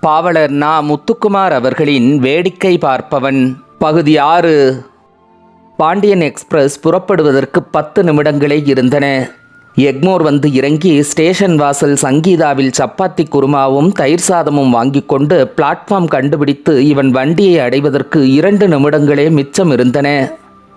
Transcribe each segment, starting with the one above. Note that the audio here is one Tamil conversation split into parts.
பாவலர் நா முத்துக்குமார் அவர்களின் வேடிக்கை பார்ப்பவன். பகுதி ஆறு. பாண்டியன் எக்ஸ்பிரஸ் புறப்படுவதற்கு பத்து நிமிடங்களே இருந்தன. எக்மோர் வந்து இறங்கி ஸ்டேஷன் வாசல் சங்கீதாவில் சப்பாத்தி குருமாவும் தயிர் சாதமும் வாங்கிக் கொண்டு பிளாட்ஃபார்ம் கண்டுபிடித்து இவன் வண்டியை அடைவதற்கு இரண்டு நிமிடங்களே மிச்சம் இருந்தன.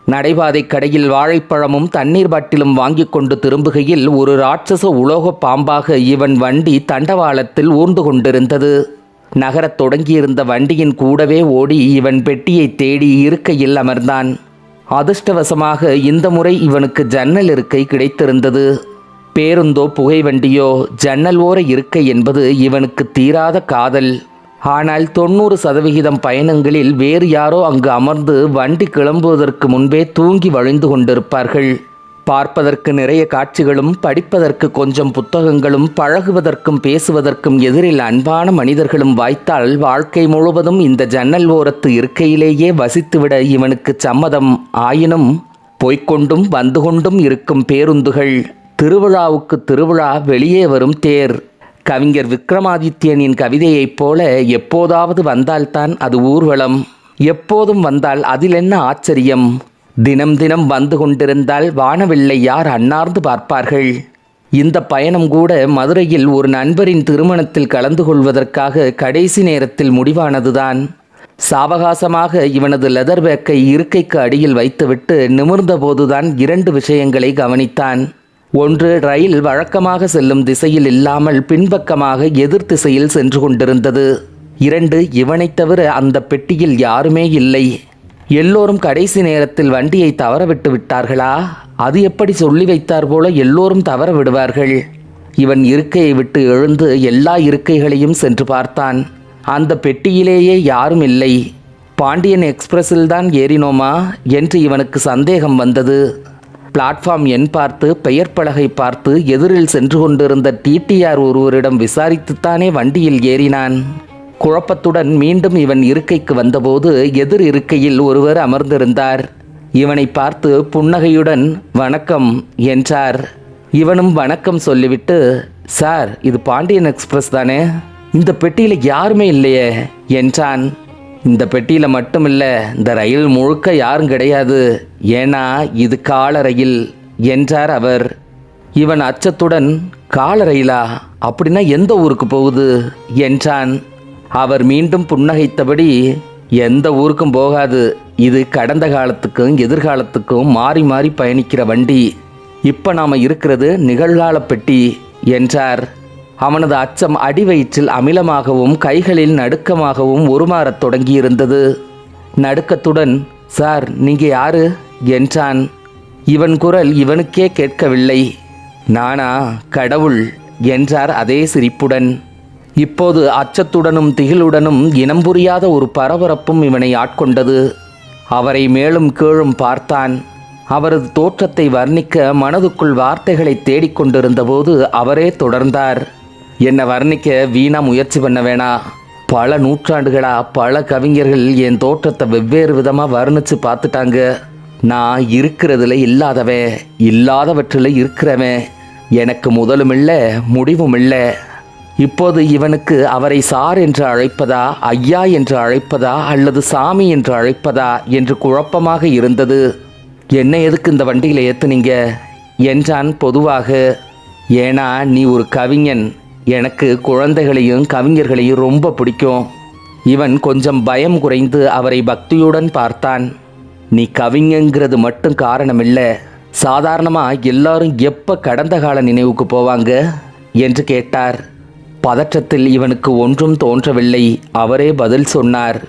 நடைபாதை கடையில் வாழைப்பழமும் தண்ணீர் பாட்டிலும் வாங்கிக் கொண்டு திரும்புகையில் ஒரு ராட்சச உலோக பாம்பாக இவன் வண்டி தண்டவாளத்தில் ஊர்ந்து கொண்டிருந்தது. நகரத் தொடங்கியிருந்த வண்டியின் கூடவே ஓடி இவன் பெட்டியை தேடி இருக்கையில் அமர்ந்தான். அதிர்ஷ்டவசமாக இந்த முறை இவனுக்கு ஜன்னல் இருக்கை கிடைத்திருந்தது. பேருந்தோ புகை வண்டியோ ஜன்னல் ஓர இருக்கை என்பது இவனுக்கு தீராத காதல். ஆனால் தொண்ணூறு சதவிகிதம் பயணங்களில் வேறு யாரோ அங்கு அமர்ந்து வண்டி கிளம்புவதற்கு முன்பே தூங்கி வழிந்து கொண்டிருப்பார்கள். பார்ப்பதற்கு நிறைய காட்சிகளும் படிப்பதற்கு கொஞ்சம் புத்தகங்களும் பழகுவதற்கும் பேசுவதற்கும் எதிரில் அன்பான மனிதர்களும் வாய்த்தால் வாழ்க்கை முழுவதும் இந்த ஜன்னல் ஓரத்து இருக்கையிலேயே வசித்துவிட இவனுக்கு சம்மதம். ஆயினும் போய்க்கொண்டும் வந்து கொண்டும் இருக்கும் பேருந்துகள் திருவிழாவுக்கு திருவிழா வெளியே வரும் தேர். கவிஞர் விக்ரமாதித்யனின் கவிதையைப் போல எப்போதாவது வந்தால்தான் அது ஊர்வலம். எப்போதும் வந்தால் அதில் என்ன ஆச்சரியம்? தினம் தினம் வந்து கொண்டிருந்தால் வானவில்லை யார் அன்னார்ந்து பார்ப்பார்கள். இந்த பயணம் கூட மதுரையில் ஒரு நண்பரின் திருமணத்தில் கலந்து கொள்வதற்காக கடைசி நேரத்தில் முடிவானதுதான். சாவகாசமாக இவனது லெதர் பேக்கை இருக்கைக்கு அடியில் வைத்துவிட்டு நிமிர்ந்தபோதுதான் இரண்டு விஷயங்களை கவனித்தான். ஒன்று ரயில் வழக்கமாக செல்லும் திசையில் இல்லாமல் பின்பக்கமாக எதிர் திசையில் சென்று கொண்டிருந்தது. இரண்டு இவனைத் தவிர அந்த பெட்டியில் யாருமே இல்லை. எல்லோரும் கடைசி நேரத்தில் வண்டியை தவற விட்டு விட்டார்களா? அது எப்படி சொல்லி வைத்தார் போல எல்லோரும் தவற விடுவார்கள் இவன் இருக்கையை விட்டு எழுந்து எல்லா இருக்கைகளையும் சென்று பார்த்தான். அந்த பெட்டியிலேயே யாரும் இல்லை. பாண்டியன் எக்ஸ்பிரஸில் தான் ஏறினோமா? என்று இவனுக்கு சந்தேகம் வந்தது. பிளாட்ஃபார்ம் எண் பார்த்து பெயர் பலகை பார்த்து எதிரில் சென்று கொண்டிருந்த டிடிஆர் ஒருவரிடம் விசாரித்துத்தானே வண்டியில் ஏறினான். குழப்பத்துடன் மீண்டும் இவன் இருக்கைக்கு வந்தபோது எதிர் இருக்கையில் ஒருவர் அமர்ந்திருந்தார். இவனை பார்த்து புன்னகையுடன் வணக்கம் என்றார். இவனும் வணக்கம் சொல்லிவிட்டு சார் இது பாண்டியன் எக்ஸ்பிரஸ் தானே? இந்த பெட்டியில் யாருமே இல்லையே என்றான். இந்த பெட்டியில் மட்டும் இல்லை இந்த ரயில் முழுக்க யாரும் கிடையாது. ஏன்னா இது கால ரயில் என்றார் அவர். இவன் அச்சத்துடன் கால ரயிலா? அப்படின்னா எந்த ஊருக்கு போகுது? என்றான். அவர் மீண்டும் புன்னகைத்தபடி எந்த ஊருக்கும் போகாது. இது கடந்த காலத்துக்கும் எதிர்காலத்துக்கும் மாறி மாறி பயணிக்கிற வண்டி. இப்போ நாம் இருக்கிறது நிகழ்கால பெட்டி என்றார். அவனது அச்சம் அடிவயிற்றில் அமிலமாகவும் கைகளில் நடுக்கமாகவும் உருமாறத் தொடங்கியிருந்தது. நடுக்கத்துடன் சார் நீங்கள் யாரு? என்றான். இவன் குரல் இவனுக்கே கேட்கவில்லை. நானா? கடவுள் என்றார் அதே சிரிப்புடன். இப்போது அச்சத்துடனும் திகிலுடனும் இனம் புரியாத ஒரு பரபரப்பும் இவனை ஆட்கொண்டது. அவரை மேலும் கீழும் பார்த்தான். அவரது தோற்றத்தை வர்ணிக்க மனதுக்குள் வார்த்தைகளை தேடிக்கொண்டிருந்தபோது அவரே தொடர்ந்தார். என்னை வர்ணிக்க வீணா முயற்சி பண்ண வேணா. பல நூற்றாண்டுகளா பல கவிஞர்கள் என் தோற்றத்தை வெவ்வேறு விதமாக வர்ணித்து பார்த்துட்டாங்க. நான் இருக்கிறதுல இல்லாதவன் இல்லாதவற்றில் இருக்கிறவன். எனக்கு முதலும் இல்லை முடிவும் இல்லை இப்போது இவனுக்கு அவரை சார் என்று அழைப்பதா ஐயா என்று அழைப்பதா அல்லது சாமி என்று அழைப்பதா என்று குழப்பமாக இருந்தது. என்ன எதுக்கு இந்த வண்டியில் ஏற்றுனீங்க என்றான் பொதுவாக. ஏன்னா நீ ஒரு கவிஞன். எனக்கு குழந்தைகளையும் கவிஞர்களையும் ரொம்ப பிடிக்கும். இவன் கொஞ்சம் பயம் குறைந்து அவரை பக்தியுடன் பார்த்தான். நீ கவிஞங்கிறது மட்டும் காரணமில்லை. சாதாரணமாக எல்லாரும் எப்போ கடந்த கால நினைவுக்கு போவாங்க? என்று கேட்டார். பதற்றத்தில் இவனுக்கு ஒன்றும் தோன்றவில்லை. அவரே பதில் சொன்னார்.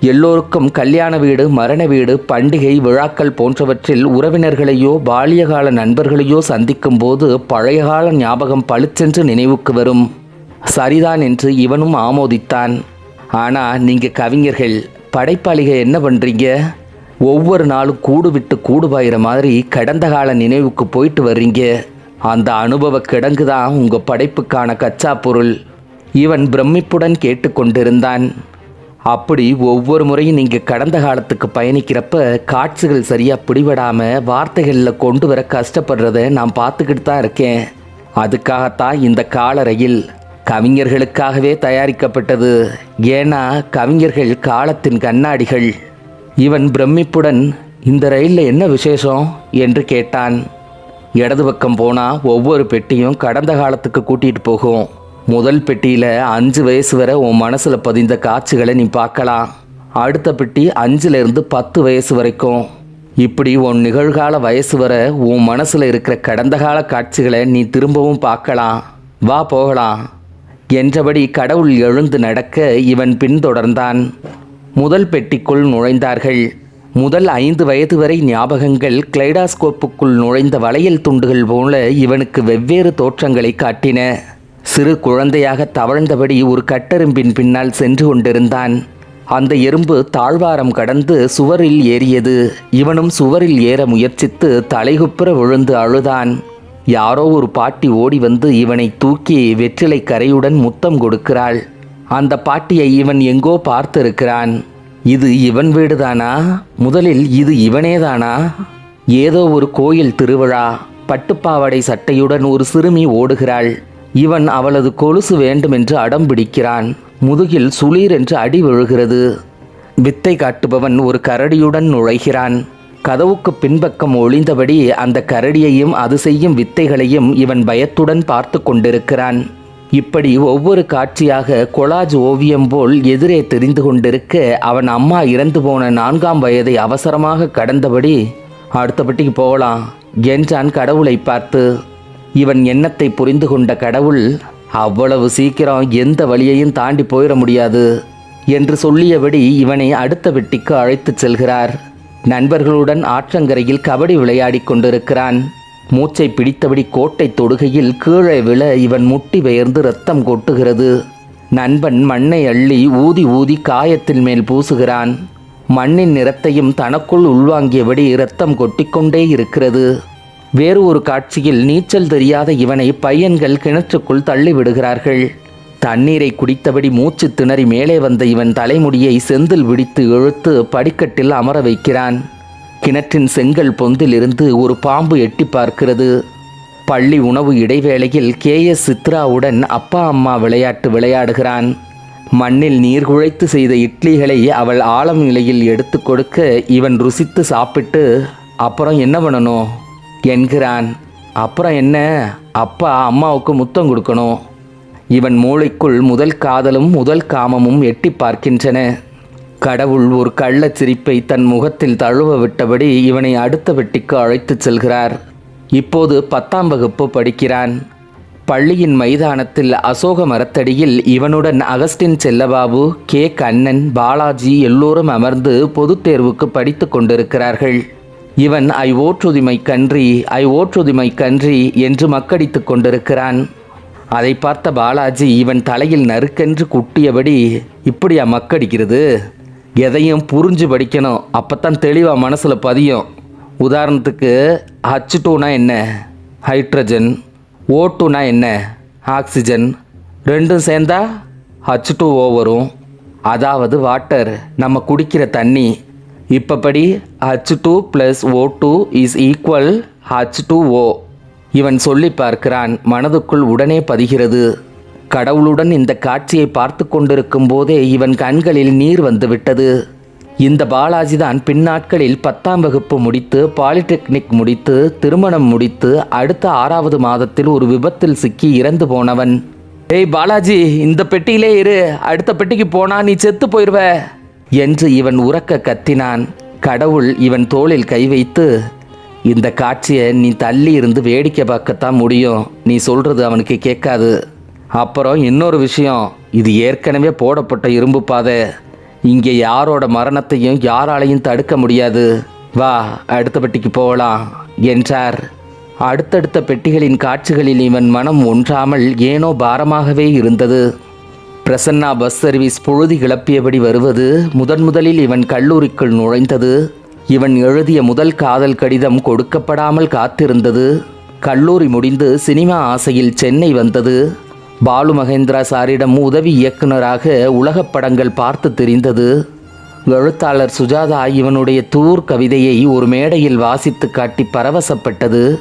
எல்லோருக்கும் கல்யாண வீடு மரண வீடு பண்டிகை விழாக்கள் போன்றவற்றில் உறவினர்களையோ பாலியகால நண்பர்களையோ சந்திக்கும் போது பழைய கால ஞாபகம் பளிச்சென்று நினைவுக்கு வரும். சரிதான் என்று இவனும் ஆமோதித்தான். ஆனா நீங்க கவிஞர்கள் படைப்பாளிக என்ன பண்றீங்க? ஒவ்வொரு நாளும் கூடு விட்டு கூடு பாயிற மாதிரி கடந்த கால நினைவுக்கு போயிட்டு வர்றீங்க. அந்த அனுபவ கிடங்கு தான் உங்க படைப்புக்கான கச்சா பொருள். இவன் பிரமிப்புடன் கேட்டுக்கொண்டிருந்தான் அப்படி ஒவ்வொரு முறையும் நீங்கள் கடந்த காலத்துக்கு பயணிக்கிறப்ப காட்சிகள் சரியாக பிடிபடாமல் வார்த்தைகளில் கொண்டு வர கஷ்டப்படுறத நான் பார்த்துக்கிட்டு தான் இருக்கேன். அதுக்காகத்தான் இந்த கால ரயில் கவிஞர்களுக்காகவே தயாரிக்கப்பட்டது. ஏன்னா கவிஞர்கள் காலத்தின் கண்ணாடிகள். இவன் பிரமிப்புடன் இந்த ரயிலில் என்ன விசேஷம்? என்று கேட்டான். இடது பக்கம் போனால் ஒவ்வொரு பெட்டியும் கடந்த காலத்துக்கு கூட்டிகிட்டு போகும். முதல் பெட்டியில் அஞ்சு வயசு வரை உன் மனசில் பதிந்த காட்சிகளை நீ பார்க்கலாம். அடுத்த பெட்டி அஞ்சுலேருந்து பத்து வயசு வரைக்கும். இப்படி உன் நிகழ்கால வயசு வரை உன் மனசில் இருக்கிற கடந்த கால காட்சிகளை நீ திரும்பவும் பார்க்கலாம். வா போகலாம். என்றபடி கடவுள் எழுந்து நடக்க இவன் பின்தொடர்ந்தான். முதல் பெட்டிக்குள் நுழைந்தார்கள். முதல் ஐந்து வயது வரை ஞாபகங்கள் கிளைடாஸ்கோப்புக்குள் நுழைந்த வளையல் துண்டுகள் போல இவனுக்கு வெவ்வேறு தோற்றங்களை காட்டின. சிறு குழந்தையாக தவழ்ந்தபடி ஒரு கட்டெரும்பின் பின்னால் சென்று கொண்டிருந்தான். அந்த எறும்பு தாழ்வாரம் கடந்து சுவரில் ஏறியது. இவனும் சுவரில் ஏற முயற்சித்து தலைகுப்புற விழுந்து அழுதான். யாரோ ஒரு பாட்டி ஓடி வந்து இவனை தூக்கி வெற்றிலை கரையுடன் முத்தம் கொடுக்கிறாள். அந்த பாட்டியை இவன் எங்கோ பார்த்திருக்கிறான். இது இவன் வீடுதானா? முதலில் இது இவனேதானா? ஏதோ ஒரு கோயில் திருவிழா பட்டுப்பாவாடை சட்டையுடன் ஒரு சிறுமி ஓடுகிறாள். இவன் அவளது கொலுசு வேண்டுமென்று அடம் பிடிக்கிறான். முதுகில் சுளீர் என்று அடி விழுகிறது. வித்தை காட்டுபவன் ஒரு கரடியுடன் நுழைகிறான். கதவுக்கு பின்பக்கம் ஒளிந்தபடி அந்த கரடியையும் அது செய்யும் வித்தைகளையும் இவன் பயத்துடன் பார்த்து கொண்டிருக்கிறான். இப்படி ஒவ்வொரு காட்சியாக கொலாஜ் ஓவியம் போல் எதிரே தெரிந்து கொண்டிருக்க அவன் அம்மா இறந்து போன நான்காம் வயதை அவசரமாக கடந்தபடி அடுத்தபட்டிக்கு போகலாம். என்றான் கடவுளை பார்த்து. இவன் எண்ணத்தை புரிந்து கொண்ட கடவுள் அவ்வளவு சீக்கிரம் எந்த வழியையும் தாண்டி போயிட முடியாது என்று சொல்லியபடி இவனை அடுத்த வெட்டிக்கு அழைத்துச் செல்கிறார். நண்பர்களுடன் ஆற்றங்கரையில் கபடி விளையாடிக் கொண்டிருக்கிறான். மூச்சை பிடித்தபடி கோட்டை தொடுகையில் கீழே விழ இவன் முட்டி பெயர்ந்து ரத்தம் கொட்டுகிறது. நண்பன் மண்ணை அள்ளி ஊதி ஊதி காயத்தின் மேல் பூசுகிறான். மண்ணின் நிறத்தையும் தனக்குள் உள்வாங்கியபடி இரத்தம் கொட்டிக்கொண்டே இருக்கிறது. வேறு ஒரு காட்சியில் நீச்சல் தெரியாத இவனை பையன்கள் கிணற்றுக்குள் தள்ளிவிடுகிறார்கள். தண்ணீரை குடித்தபடி மூச்சு திணறி மேலே வந்த இவன் தலைமுடியை செந்தில் விடித்து இழுத்து படிக்கட்டில் அமர வைக்கிறான். கிணற்றின் செங்கல் பொந்திலிருந்து ஒரு பாம்பு எட்டி பார்க்கிறது. பள்ளி உணவு இடைவேளையில் கே. எஸ். சித்ராவுடன் அப்பா அம்மா விளையாட்டு விளையாடுகிறான். மண்ணில் நீர் குழைத்து செய்த இட்லிகளை அவள் ஆழம் நிலையில் எடுத்து கொடுக்க இவன் ருசித்து சாப்பிட்டு அப்புறம் என்ன பண்ணணும்? என்கிறான். அப்புறம் என்ன? அப்பா அம்மாவுக்கு முத்தம் கொடுக்கணும். இவன் மூளைக்குள் முதல் காதலும் முதல் காமமும் எட்டி பார்க்கின்றன. கடவுள் ஒரு கள்ளச் சிரிப்பை தன் முகத்தில் தழுவ விட்டபடி இவனை அடுத்த வெட்டிக்கு அழைத்துச் செல்கிறார். இப்போது பத்தாம் வகுப்பு படிக்கிறான். பள்ளியின் மைதானத்தில் அசோக மரத்தடியில் இவனுடன் அகஸ்டின் செல்லபாபு கே. கண்ணன் பாலாஜி எல்லோரும் அமர்ந்து பொதுத் தேர்வுக்கு படித்து கொண்டிருக்கிறார்கள். இவன் ஐ ஓற்றுதிமை கன்றி ஐ ஓற்றுதிமை கன்றி என்று மக்கடித்துக் கொண்டிருக்கிறான். அதை பார்த்த பாலாஜி இவன் தலையில் நறுக்கென்று குட்டியபடி இப்படியா மக்கடிக்கிறது? எதையும் புரிஞ்சு படிக்கணும். அப்போத்தான் தெளிவாக மனசில் பதியும். உதாரணத்துக்கு ஹச் டூனா என்ன? ஹைட்ரஜன் ஓ டூனா என்ன? ஆக்சிஜன் ரெண்டும் சேர்ந்தா ஹச் டூ ஓ வரும். அதாவது வாட்டர் நம்ம குடிக்கிற தண்ணி. இப்போபடி H two plus O two is equal H two O இவன் சொல்லி பார்க்கிறான். மனதுக்குள் உடனே பதிகிறது. கடவுளுடன் இந்த காட்சியை பார்த்து கொண்டிருக்கும் போதே இவன் கண்களில் நீர் வந்துவிட்டது இந்த பாலாஜி தான் பின்னாட்களில் பத்தாம் வகுப்பு முடித்து பாலிடெக்னிக் முடித்து திருமணம் முடித்து அடுத்த ஆறாவது மாதத்தில் ஒரு விபத்தில் சிக்கி இறந்து போனவன். ஏய் பாலாஜி இந்த பெட்டியிலே இரு. அடுத்த பெட்டிக்கு போனா நீ செத்து போயிடுவ என்று இவன் உறக்க கத்தினான். கடவுள் இவன் தோளில் கை வைத்து இந்த காட்சியை நீ தள்ளி இருந்து வேடிக்கை பார்க்கத்தான் முடியும். நீ சொல்றது அவனுக்கு கேட்காது. அப்புறம் இன்னொரு விஷயம். இது ஏற்கனவே போடப்பட்ட இரும்பு பாதை. இங்கே யாரோட மரணத்தையும் யாராலையும் தடுக்க முடியாது. வா அடுத்த பெட்டிக்கு போகலாம் என்றார். அடுத்தடுத்த பெட்டிகளின் காட்சிகளில் இவன் மனம் ஒன்றாமல் ஏனோ பாரமாகவே இருந்தது. பிரசன்னா பஸ் சர்வீஸ் பொழுது கிளப்பியபடி வருவது முதன் முதலில் இவன் கல்லூரிக்குள் நுழைந்தது. இவன் எழுதிய முதல் காதல் கடிதம் கொடுக்கப்படாமல் காத்திருந்தது. கல்லூரி முடிந்து சினிமா ஆசையில் சென்னை வந்தது. பாலு மகேந்திரா சாரிடம் உதவி இயக்குனராக உலகப் படங்கள் பார்த்து தெரிந்தது. எழுத்தாளர் சுஜாதா இவனுடைய தூர் கவிதையை ஒரு மேடையில் வாசித்து காட்டி பரவசப்பட்டது.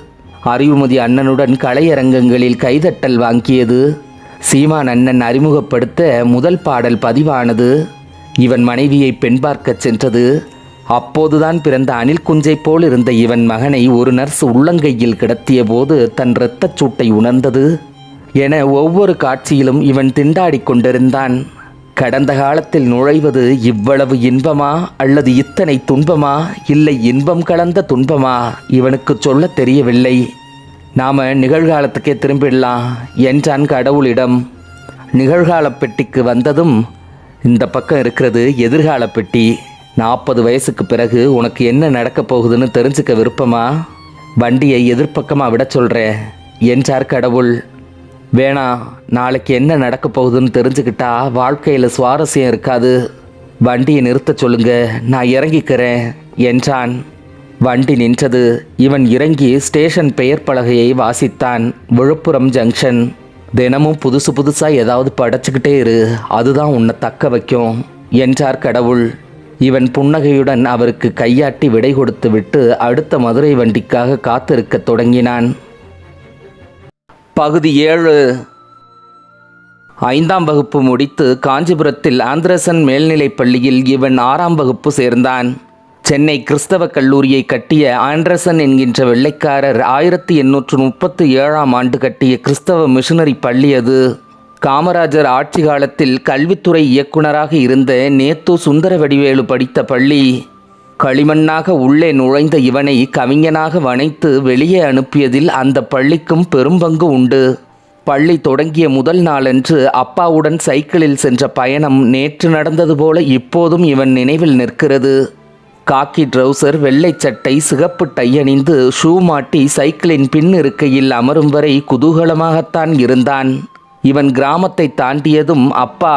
அறிவுமதி அண்ணனுடன் கலையரங்கங்களில் கைதட்டல் வாங்கியது. சீமான் அண்ணன் அறிமுகப்படுத்த முதல் பாடல் பதிவானது. இவன் மனைவியை பெண் பார்க்கச் சென்றது. அப்போதுதான் பிறந்த அணில் குஞ்சை போல் இருந்த இவன் மகனை ஒரு நர்ஸ் உள்ளங்கையில் கிடத்திய போது தன் இரத்தச் சூட்டை உணர்ந்தது. என ஒவ்வொரு காட்சியிலும் இவன் திண்டாடிக் கொண்டிருந்தான். கடந்த காலத்தில் நுழைவது இவ்வளவு இன்பமா? அல்லது இத்தனை துன்பமா? இல்லை இன்பம் கலந்த துன்பமா? இவனுக்கு சொல்லத் தெரியவில்லை. நாம நிகழ்காலத்துக்கே திரும்பிடலாம் என்றான் கடவுளிடம். நிகழ்கால பெட்டிக்கு வந்ததும் இந்த பக்கம் இருக்கிறது எதிர்கால பெட்டி. நாற்பது வயசுக்கு பிறகு உனக்கு என்ன நடக்கப் போகுதுன்னு தெரிஞ்சுக்க விருப்பமா? வண்டியை எதிர்ப்பக்கமாக விட சொல்கிறேன் என்றார் கடவுள். வேணாம் நாளைக்கு என்ன நடக்க போகுதுன்னு தெரிஞ்சுக்கிட்டா வாழ்க்கையில் சுவாரஸ்யம் இருக்காது. வண்டியை நிறுத்தச் சொல்லுங்க நான் இறங்கிக்கிறேன் என்றான். வண்டி நின்றது இவன் இறங்கி ஸ்டேஷன் பெயர் பலகையை வாசித்தான் விழுப்புரம் ஜங்ஷன். தினமும் புதுசு புதுசாக ஏதாவது படைச்சிக்கிட்டே இரு அதுதான் உன்னை தக்க வைக்கும் என்றார் கடவுள். இவன் புன்னகையுடன் அவருக்கு கையாட்டி விடை கொடுத்து விட்டு அடுத்த மதுரை வண்டிக்காக காத்திருக்கத் தொடங்கினான். பகுதி ஏழு. ஐந்தாம் வகுப்பு முடித்து காஞ்சிபுரத்தில் ஆந்திரசன் மேல்நிலைப் பள்ளியில் இவன் ஆறாம் வகுப்பு சேர்ந்தான். சென்னை கிறிஸ்தவ கல்லூரியை கட்டிய ஆண்டர்சன் என்கின்ற வெள்ளைக்காரர் ஆயிரத்தி எண்ணூற்று முப்பத்து ஏழாம் ஆண்டு கட்டிய கிறிஸ்தவ மிஷனரி பள்ளி அது. காமராஜர் ஆட்சி காலத்தில் கல்வித்துறை இயக்குனராக இருந்த நேத்து சுந்தர வடிவேலு படித்த பள்ளி. களிமண்ணாக உள்ளே நுழைந்த இவனை கவிஞனாக வனைத்து வெளியே அனுப்பியதில் அந்த பள்ளிக்கும் பெரும்பங்கு உண்டு. பள்ளி தொடங்கிய முதல் நாளன்று அப்பாவுடன் சைக்கிளில் சென்ற பயணம் நேற்று நடந்தது போல இப்போதும் இவன் நினைவில் நிற்கிறது. காக்கி ட்ரௌசர் வெள்ளை சட்டை சிகப்பு டை அணிந்து ஷூ மாட்டி சைக்கிளின் பின் இருக்கையில் அமரும் வரை குதூகலமாகத்தான் இருந்தான். இவன் கிராமத்தை தாண்டியதும் அப்பா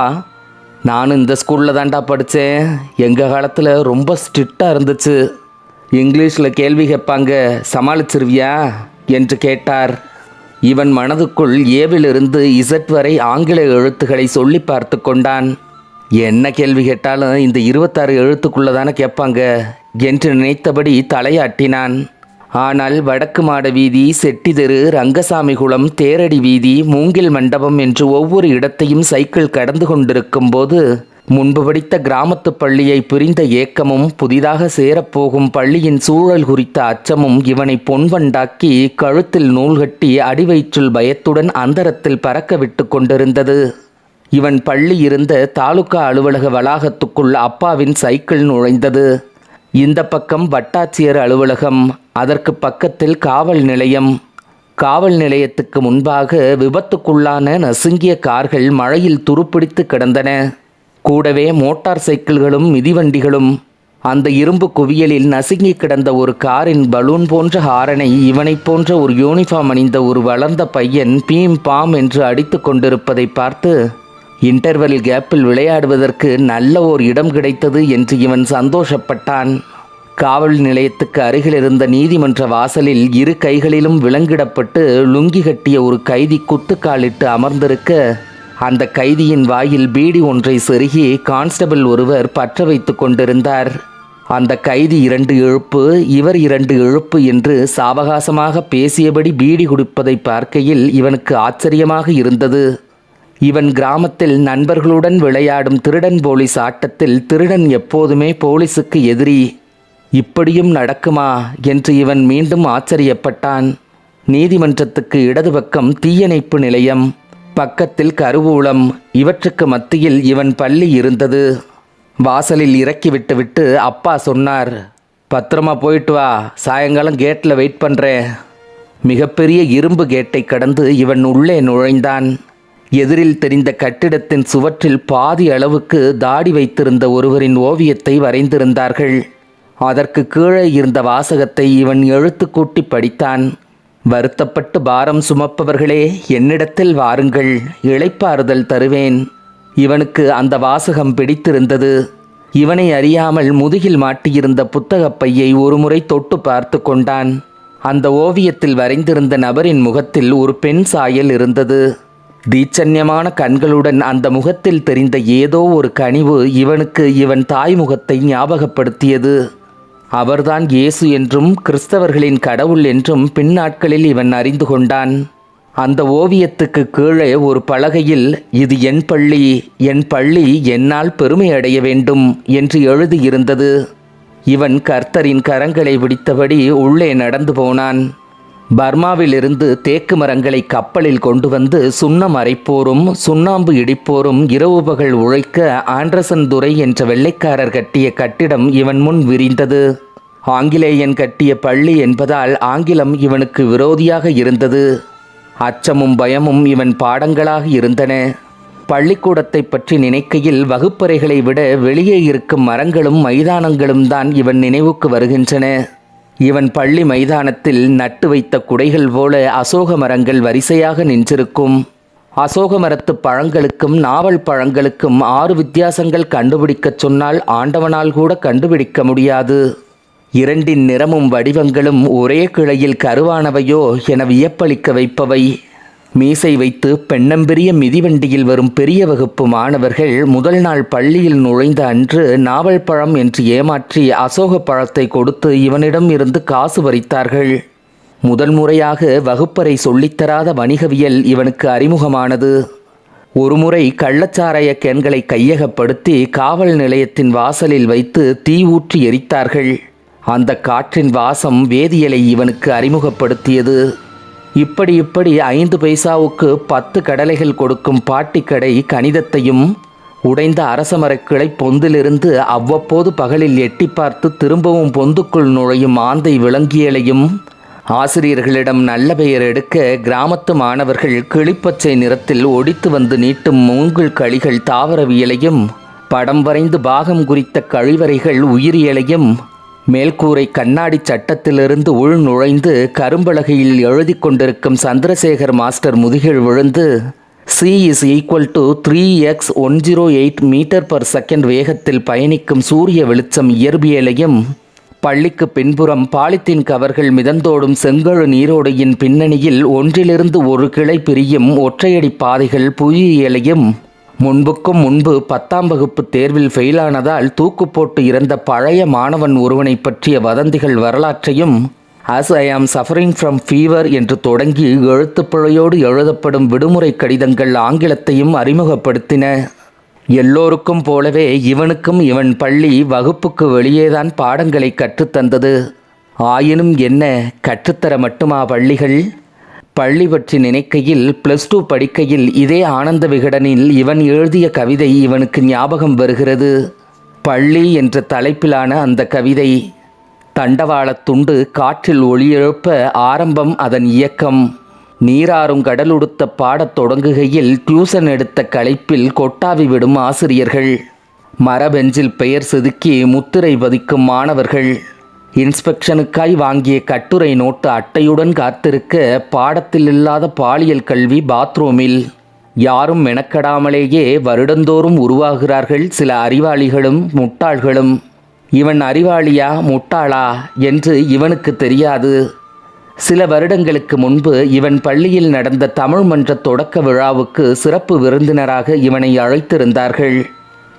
நான் இந்த ஸ்கூலில் தான்டா படித்தேன் எங்கள் காலத்தில் ரொம்ப ஸ்ட்ரிக்டாக இருந்துச்சு. இங்கிலீஷில் கேள்வி கேட்பாங்க சமாளிச்சிருவியா? என்று கேட்டார். இவன் மனதுக்குள் ஏவிலிருந்து இசட் வரை ஆங்கில எழுத்துக்களை சொல்லி பார்த்து கொண்டான். என்ன கேள்வி கேட்டாலும் இந்த இருபத்தாறு எழுத்துக்குள்ளே தானே கேட்பாங்க? என்று நினைத்தபடி தலையாட்டினான். ஆனால் வடக்கு மாட வீதி செட்டிதெரு ரங்கசாமி குளம் தேரடி வீதி மூங்கில் மண்டபம் என்று ஒவ்வொரு இடத்தையும் சைக்கிள் கடந்து கொண்டிருக்கும் போது முன்பு படித்த கிராமத்து பள்ளியை புரிந்த ஏக்கமும் புதிதாக சேரப்போகும் பள்ளியின் சூழல் குறித்த அச்சமும் இவனை பொன்வண்டாக்கி கழுத்தில் நூல் கட்டி அடிவயிற்றில் பயத்துடன் அந்தரத்தில் பறக்க விட்டு கொண்டிருந்தது. இவன் பள்ளி இருந்த தாலுகா அலுவலக வளாகத்துக்குள் அப்பாவின் சைக்கிள் நுழைந்தது. இந்த பக்கம் வட்டாட்சியர் அலுவலகம் அதற்கு பக்கத்தில் காவல் நிலையம். காவல் நிலையத்துக்கு முன்பாக விபத்துக்குள்ளான நசுங்கிய கார்கள் மழையில் துருப்பிடித்து கிடந்தன. கூடவே மோட்டார் சைக்கிள்களும் மிதிவண்டிகளும். அந்த இரும்பு குவியலில் நசுங்கி கிடந்த ஒரு காரின் பலூன் போன்ற ஹாரனை இவனைப் போன்ற ஒரு யூனிஃபார்ம் அணிந்த ஒரு வளர்ந்த பையன் பீம் பாம் என்று அடித்து கொண்டிருப்பதை பார்த்து இன்டர்வெல் கேப்பில் விளையாடுவதற்கு நல்ல ஓர் இடம் கிடைத்தது என்று இவன் சந்தோஷப்பட்டான். காவல் நிலையத்துக்கு அருகில் இருந்த நீதிமன்ற வாசலில் இரு கைகளிலும் விலங்கிடப்பட்டு லுங்கி கட்டிய ஒரு கைதி குத்துக்காலிட்டு அமர்ந்திருக்க அந்த கைதியின் வாயில் பீடி ஒன்றை செருகி கான்ஸ்டபிள் ஒருவர் பற்ற வைத்து கொண்டிருந்தார். அந்த கைதி இரண்டு இழுப்பு இவர் இரண்டு இழுப்பு என்று சாவகாசமாக பேசியபடி பீடி குடிப்பதை பார்க்கையில் இவனுக்கு ஆச்சரியமாக இருந்தது. இவன் கிராமத்தில் நண்பர்களுடன் விளையாடும் திருடன் போலீஸ் ஆட்டத்தில் திருடன் எப்போதுமே போலீசுக்கு எதிரி. இப்படியும் நடக்குமா? என்று இவன் மீண்டும் ஆச்சரியப்பட்டான். நீதிமன்றத்துக்கு இடது பக்கம் தீயணைப்பு நிலையம் பக்கத்தில் கருவூலம் இவற்றுக்கு மத்தியில் இவன் பள்ளி இருந்தது. வாசலில் இறக்கி விட்டுவிட்டு அப்பா சொன்னார் பத்திரமா போயிட்டு வா சாயங்காலம் கேட்டில் வெயிட் பண்ணுறேன் மிகப்பெரிய இரும்பு கேட்டை கடந்து இவன் உள்ளே நுழைந்தான். எதிரில் தெரிந்த கட்டிடத்தின் சுவற்றில் பாதி அளவுக்கு தாடி வைத்திருந்த ஒருவரின் ஓவியத்தை வரைந்திருந்தார்கள். அதற்கு கீழே இருந்த வாசகத்தை இவன் எழுத்து கூட்டி படித்தான். வருத்தப்பட்டு பாரம் சுமப்பவர்களே என்னிடத்தில் வாருங்கள் இளைப்பாறுதல் தருவேன். இவனுக்கு அந்த வாசகம் பிடித்திருந்தது. இவனை அறியாமல் முதுகில் மாட்டியிருந்த புத்தகப் பையை ஒருமுறை தொட்டு பார்த்து கொண்டான். அந்த ஓவியத்தில் வரைந்திருந்த நபரின் முகத்தில் ஒரு பெண் சாயல் இருந்தது. தீச்சன்யமான கண்களுடன் அந்த முகத்தில் தெரிந்த ஏதோ ஒரு கனிவு இவனுக்கு இவன் தாய் முகத்தை ஞாபகப்படுத்தியது. அவர்தான் இயேசு என்றும் கிறிஸ்தவர்களின் கடவுள் என்றும் பின்னாட்களில் இவன் அறிந்து கொண்டான். அந்த ஓவியத்துக்கு கீழே ஒரு பலகையில் இது என் பள்ளி என் பள்ளி என்னால் பெருமை அடைய வேண்டும் என்று எழுதியிருந்தது. இவன் கர்த்தரின் கரங்களை பிடித்தபடி உள்ளே நடந்து போனான். பர்மாவிலிருந்து தேக்கு மரங்களை கப்பலில் கொண்டு வந்து சுண்ணம் அரைப்போரும் சுண்ணாம்பு இடிப்போரும் இரவு பகல் உழைக்க ஆண்டர்சன் துரை என்ற வெள்ளைக்காரர் கட்டிய கட்டிடம் இவன் முன் விரிந்தது. ஆங்கிலேயன் கட்டிய பள்ளி என்பதால் ஆங்கிலம் இவனுக்கு விரோதியாக இருந்தது. அச்சமும் பயமும் இவன் பாடங்களாக இருந்தன. பள்ளிக்கூடத்தை பற்றி நினைக்கையில் வகுப்பறைகளை விட வெளியே இருக்கும் மரங்களும் மைதானங்களும் தான் இவன் நினைவுக்கு வருகின்றன. இவன் பள்ளி மைதானத்தில் நட்டு வைத்த குடைகள் போல அசோக மரங்கள் வரிசையாக நின்றிருக்கும். அசோக மரத்து பழங்களுக்கும் நாவல் பழங்களுக்கும் ஆறு வித்தியாசங்கள் கண்டுபிடிக்கச் சொன்னால் ஆண்டவனால் கூட கண்டுபிடிக்க முடியாது. இரண்டின் நிறமும் வடிவங்களும் ஒரே கிளையில் கருவானவையோ என வியப்பளிக்க வைப்பவை. மீசை வைத்து பெண்ணம்பெரிய மிதிவண்டியில் வரும் பெரிய வகுப்பு மாணவர்கள் முதல் நாள் பள்ளியில் நுழைந்த அன்று நாவல் பழம் என்று ஏமாற்றி அசோக பழத்தை கொடுத்து இவனிடம் இருந்து காசு பறித்தார்கள். முதல் முறையாக வகுப்பறை சொல்லித்தராத வணிகவியல் இவனுக்கு அறிமுகமானது. ஒருமுறை கள்ளச்சாராய கேன்களை கையகப்படுத்தி காவல் நிலையத்தின் வாசலில் வைத்து தீ ஊற்றி எரித்தார்கள். அந்த காற்றின் வாசம் வேதியியலை இவனுக்கு அறிமுகப்படுத்தியது. இப்படி இப்படி ஐந்து பைசாவுக்கு பத்து கடலைகள் கொடுக்கும் பாட்டிக்கடை கணிதத்தையும் உடைந்த அரசமரக்கிளை பொந்திலிருந்து அவ்வப்போது பகலில் எட்டி பார்த்து திரும்பவும் பொந்துக்குள் நுழையும் ஆந்தை விளங்கியலையும் ஆசிரியர்களிடம் நல்ல பெயர் எடுக்க கிராமத்து மாணவர்கள் கிளிப்பச்சை நிறத்தில் ஒடித்து வந்து நீட்டும் மூங்கில் களிகள் தாவரவியலையும் படம் வரைந்து பாகம் குறித்த கழிவறைகள் உயிரியலையும் மேல்கூரை கண்ணாடி சட்டத்திலிருந்து உள் நுழைந்து கரும்பலகையில் எழுதி கொண்டிருக்கும் சந்திரசேகர் மாஸ்டர் முதுகில் விழுந்து C is equal to three X one zero eight metre per second வேகத்தில் பயணிக்கும் சூரிய வெளிச்சம் இயற்பியலையும் பள்ளிக்கு பின்புறம் பாலித்தீன் கவர்கள் மிதந்தோடும் செங்கழு நீரோடையின் பின்னணியில் ஒன்றிலிருந்து ஒரு கிளை பிரியும் ஒற்றையடி பாதைகள் புவியியலையும் முன்புக்கும் முன்பு பத்தாம் வகுப்பு தேர்வில் ஃபெயிலானதால் தூக்கு போட்டு இறந்த பழைய மாணவன் ஒருவனை பற்றிய வதந்திகள் வரலாற்றையும் அஸ் ஐ ஆம் சஃபரிங் ஃப்ரம் ஃபீவர் என்று தொடங்கி எழுத்துப்பிழையோடு எழுதப்படும் விடுமுறை கடிதங்கள் ஆங்கிலத்தையும் அறிமுகப்படுத்தின. எல்லோருக்கும் போலவே இவனுக்கும் இவன் பள்ளி வகுப்புக்கு வெளியேதான் பாடங்களை கற்றுத்தந்தது ஆயினும் என்ன கற்றுத்தர மட்டுமா பள்ளிகள்? பள்ளி பற்றி நினைக்கையில் ப்ளஸ் டூ படிக்கையில் இதே ஆனந்த விகடனில் இவன் எழுதிய கவிதை இவனுக்கு ஞாபகம் வருகிறது. பள்ளி என்ற தலைப்பிலான அந்த கவிதை தண்டவாளத் துண்டு காற்றில் ஒளியெழுப்ப ஆரம்பம் அதன் இயக்கம். நீராறும் கடலுடுத்த பாடத் தொடங்குகையில் டியூசன் எடுத்த களைப்பில் கொட்டாவி விடும் ஆசிரியர்கள். மரபெஞ்சில் பெயர் செதுக்கி முத்திரை பதிக்கும் மாணவர்கள். இன்ஸ்பெக்ஷனுக்காய் வாங்கிய கட்டுரை நோட்டு அட்டையுடன் காத்திருக்க பாடத்தில் இல்லாத பாலியல் கல்வி பாத்ரூமில். யாரும் மெனக்கடாமலேயே வருடந்தோறும் உருவாகிறார்கள் சில அறிவாளிகளும் முட்டாள்களும். இவன் அறிவாளியா முட்டாளா என்று இவனுக்கு தெரியாது. சில வருடங்களுக்கு முன்பு இவன் பள்ளியில் நடந்த தமிழ் மன்ற தொடக்க விழாவுக்கு சிறப்பு விருந்தினராக இவனை அழைத்திருந்தார்கள்.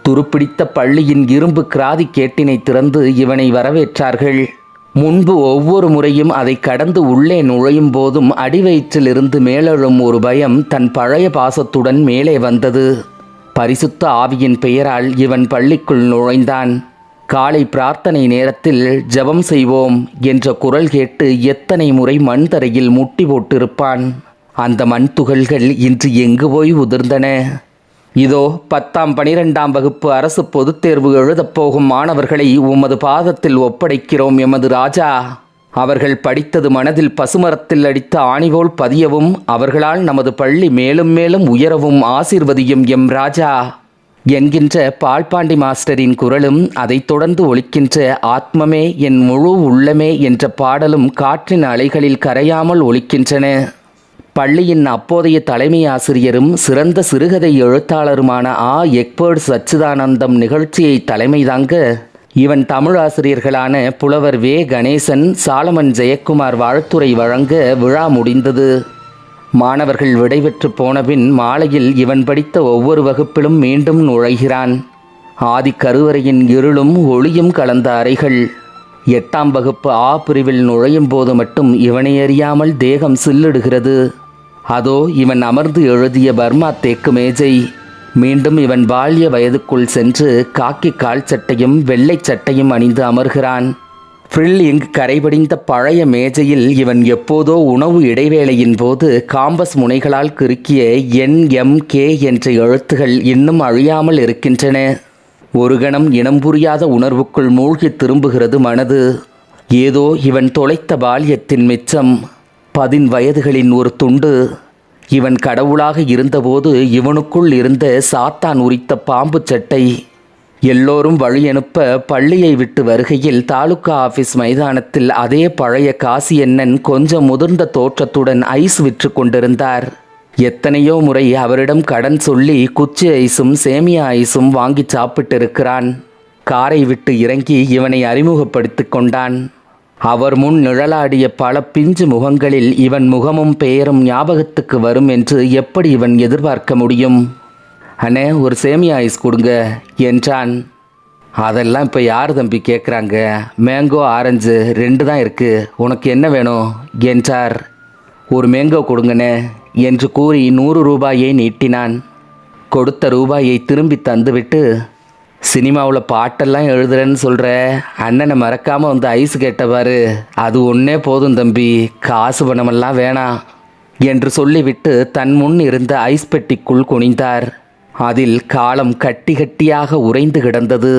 துருப்பிடித்த பள்ளியின் இரும்பு கிராதி கேட்டினை திறந்து இவனை வரவேற்றார்கள். முன்பு ஒவ்வொரு முறையும் அதை கடந்து உள்ளே நுழையும் போதும் அடிவயிற்றிலிருந்து மேலெழும் ஒரு பயம் தன் பழைய பாசத்துடன் மேலே வந்தது. பரிசுத்த ஆவியின் பெயரால் இவன் பள்ளிக்குள் நுழைந்தான். காலை பிரார்த்தனை நேரத்தில் ஜெபம் செய்வோம் என்ற குரல் கேட்டு எத்தனை முறை மண் தரையில் முட்டி போட்டிருப்பான். அந்த மண் துகள்கள் இன்று எங்கு போய் உதிர்ந்தன? இதோ பத்தாம் பனிரெண்டாம் வகுப்பு அரசு பொதுத் தேர்வு எழுதப் போகும் மாணவர்களை உமது பாதத்தில் ஒப்படைக்கிறோம் எமது ராஜா. அவர்கள் படித்தது மனதில் பசுமரத்தில் அடித்த ஆணிபோல் பதியவும் அவர்களால் நமது பள்ளி மேலும் மேலும் உயரவும் ஆசிர்வதியும் எம் ராஜா. என்கின்ற பால்பாண்டி மாஸ்டரின் குரலும் அதைத் தொடர்ந்து ஒலிக்கின்ற ஆத்மமே என் முழு உள்ளமே என்ற பாடலும் காற்றின் அலைகளில் கரையாமல் ஒலிக்கின்றன. பள்ளியின் அப்போதைய தலைமை ஆசிரியரும் சிறந்த சிறுகதை எழுத்தாளருமான ஆ. எக்பர்ட் சச்சிதானந்தம் நிகழ்ச்சியை தலைமை தாங்க இவன் தமிழ் ஆசிரியர்களான புலவர் வே. கணேசன் சாலமன் ஜெயக்குமார் வாழ்த்துரை வழங்க விழா முடிந்தது. மாணவர்கள் விடைபெற்று போனபின் மாலையில் இவன் படித்த ஒவ்வொரு வகுப்பிலும் மீண்டும் நுழைகிறான். ஆதி கருவறையின் இருளும் ஒளியும் கலந்த அறைகள். எட்டாம் வகுப்பு ஆ. பிரிவில் நுழையும் போது மட்டும் இவனை அறியாமல் தேகம் சில்லிடுகிறது. அதோ இவன் அமர்ந்து எழுதிய பர்மா தேக்கு மேஜை. மீண்டும் இவன் பால்ய வயதுக்குள் சென்று காக்கி கால் சட்டையும் வெள்ளை சட்டையும் அணிந்து அமர்கிறான். ஃப்ரில் இங்கு கரைபடிந்த பழைய மேஜையில் இவன் எப்போதோ உணவு இடைவேளையின் போது காம்பஸ் முனைகளால் கிறுக்கிய என் எம் கே என்ற எழுத்துகள் இன்னும் அழியாமல் இருக்கின்றன. ஒரு கணம் இனம் புரியாத உணர்வுக்குள் மூழ்கி திரும்புகிறது மனது. ஏதோ இவன் தொலைத்த பால்யத்தின் மிச்சம். பதின் வயதுகளின் ஒரு துண்டு. இவன் கடவுளாக இருந்தபோது இவனுக்குள் இருந்த சாத்தான் உரித்த பாம்பு சட்டை எல்லோரும் வழியனுப்ப பள்ளியை விட்டு வருகையில் தாலுகா ஆபீஸ் மைதானத்தில் அதே பழைய காசியண்ணன் கொஞ்சம் முதிர்ந்த தோற்றத்துடன் ஐஸ் விற்று கொண்டிருந்தார். எத்தனையோ முறை அவரிடம் கடன் சொல்லி குச்சி ஐஸும் சேமியா ஐஸும் வாங்கி சாப்பிட்டிருக்கிறான். காரை விட்டு இறங்கி இவனை அறிமுகப்படுத்திக் கொண்டான். அவர் முன் நிழலாடிய பல பிஞ்சு முகங்களில் இவன் முகமும் பெயரும் ஞாபகத்துக்கு வரும் என்று எப்படி இவன் எதிர்பார்க்க முடியும்? அண்ணே ஒரு சேமியா ஐஸ் கொடுங்க என்றான். அதெல்லாம் இப்போ யார் தம்பி கேட்குறாங்க மேங்கோ ஆரஞ்சு ரெண்டு தான் இருக்குது உனக்கு என்ன வேணும்? என்றார். ஒரு மேங்கோ கொடுங்கண்ணே என்று கூறி நூறு ரூபாயை நீட்டினான். கொடுத்த ரூபாயை திரும்பி தந்துவிட்டு சினிமாவில் பாட்டெல்லாம் எழுதுறேன்னு சொல்கிற அண்ணனை மறக்காமல் வந்து ஐஸ் கேட்டவாரு அது ஒன்றே போதும் தம்பி. காசு பணமெல்லாம் வேணாம் என்று சொல்லிவிட்டு தன் முன் இருந்த ஐஸ் பெட்டிக்குள் குனிந்தார். அதில் காலம் கட்டி கட்டியாக உறைந்து கிடந்தது.